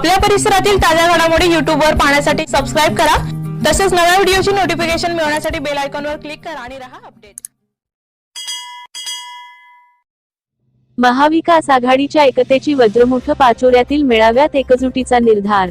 आपल्या परिसरातील ताज्या घडामोडी YouTube वर पाहण्यासाठी सबस्क्राईब करा. तसेच नव्या व्हिडिओची नोटिफिकेशन मिळवण्यासाठी बेल आयकॉनवर क्लिक करा आणि रहा अपडेट महाविकास आघाडीच्या एकतेची वज्रमुठ पाचोऱ्यातील मेळाव्यात एकजुटीचा निर्धार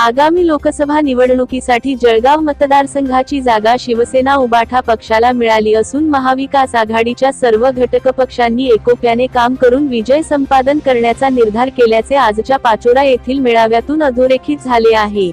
आगामी लोकसभा निवडणुकीसाठी जळगाव मतदारसंघाची जागा शिवसेना उबाठा पक्षाला मिळाली असून महाविकास आघाडीच्या सर्व घटक पक्षांनी एकोप्याने काम करून विजय संपादन करण्याचा निर्धार केल्याचे आजच्या पाचोरा येथील मेळाव्यातून अधोरेखित झाले आहे.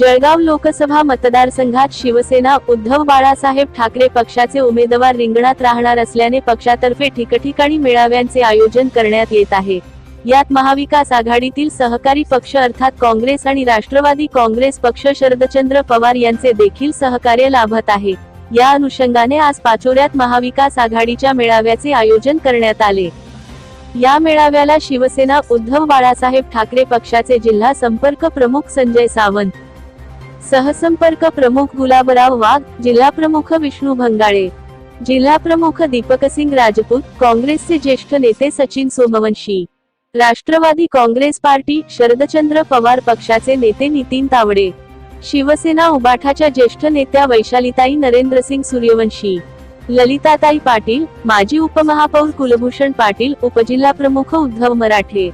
जळगाव लोकसभा मतदारसंघात शिवसेना उद्धव बाळासाहेब ठाकरे पक्षाचे उमेदवार रिंगणात राहणार असल्याने पक्षातर्फे ठिकठिकाणी मेळाव्यांचे आयोजन करण्यात येत आहे. यात महाविकास आघाडीतील सहकारी पक्ष अर्थात काँग्रेस आणि राष्ट्रवादी काँग्रेस पक्ष शरदचंद्र पवार यांचे देखील सहकार्य लाभत आहे. या अनुषंगाने आज पाचोऱ्यात महाविकास आघाडीच्या मेळाव्याचे आयोजन करण्यात आले. या मेळाव्याला शिवसेना उद्धव बाळासाहेब ठाकरे पक्षाचे जिल्हा संपर्क प्रमुख संजय सावंत सहसंपर्क प्रमुख गुलाबराव वाघ जिल्हा प्रमुख विष्णू भंगाळे जिल्हा प्रमुख दीपकसिंग राजपूत काँग्रेसचे ज्येष्ठ नेते सचिन सोमवंशी राष्ट्रवादी काँग्रेस पार्टी शरदचंद्र पवार पक्षाचे नेते नितीन तावडे शिवसेना उबाठाच्या ज्येष्ठ नेत्या वैशालीताई नरेंद्रसिंग सूर्यवंशी ललिताताई पाटील माजी उपमहापौर कुलभूषण पाटील उपजिल्हा प्रमुख उद्धव मराठे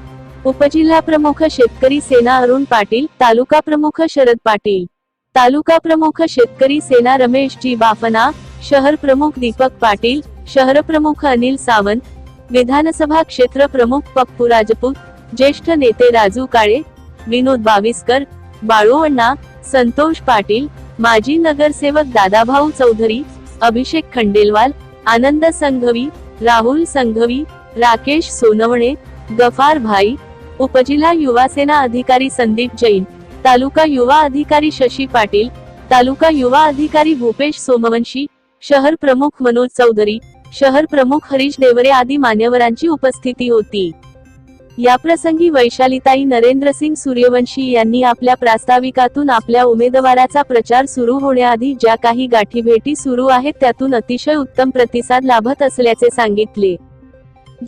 उपजिल्हा प्रमुख शेतकरी सेना अरुण पाटील तालुका प्रमुख शरद पाटील तालुका प्रमुख शेतकरी सेना रमेश जी बाफना शहर प्रमुख दीपक पाटील शहर प्रमुख अनिल सावंत विधानसभा क्षेत्र प्रमुख पप्पू राजपूत ज्येष्ठ नेते राजू काळे विनोद बाविस्कर बाळू अण्णा संतोष पाटील माजी नगरसेवक दादाभाऊ चौधरी अभिषेक खंडेलवाल आनंद संघवी राहुल संघवी राकेश सोनवणे गफार भाई उपजिल्हा युवा सेना अधिकारी संदीप जैन तालुका युवा अधिकारी शशी पाटील तालुका युवा अधिकारी भूपेश सोमवंशी शहर प्रमुख मनोज चौधरी शहर प्रमुख हरीश देवरे आदी मान्यवरांची उपस्थिती होती. याप्रसंगी वैशालीताई नरेंद्रसिंग सूर्यवंशी यांनी आपल्या प्रास्ताविकातून आपल्या उमेदवाराचा प्रचार सुरू होण्याआधी ज्या काही गाठीभेटी सुरू आहेत त्यातून अतिशय उत्तम प्रतिसाद लाभत असल्याचे सांगितले.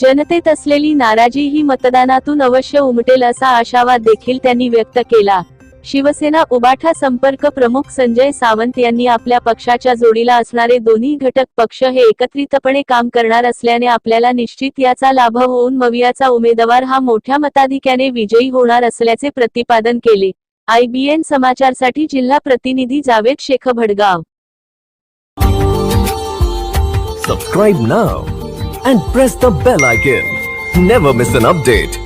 जनतेत असलेली नाराजी ही मतदानातून अवश्य उमटेल असा आशावाद देखील त्यांनी व्यक्त केला. शिवसेना उबाठा संपर्क प्रमुख संजय सावंत यांनी आपल्या पक्षाच्या जोडीला असणारे दोन्ही घटक पक्ष हे एकत्रितपणे काम करणार असल्याने आपल्याला निश्चित याचा लाभ होऊन मवियाचा उमेदवार हा मोठ्या मताधिक्याने विजयी होणार असल्याचे प्रतिपादन केले. आयबीएन समाचारसाठी जिल्हा प्रतिनिधी Javed Shaikh Bhadgaon. Subscribe now and press the bell icon never miss an update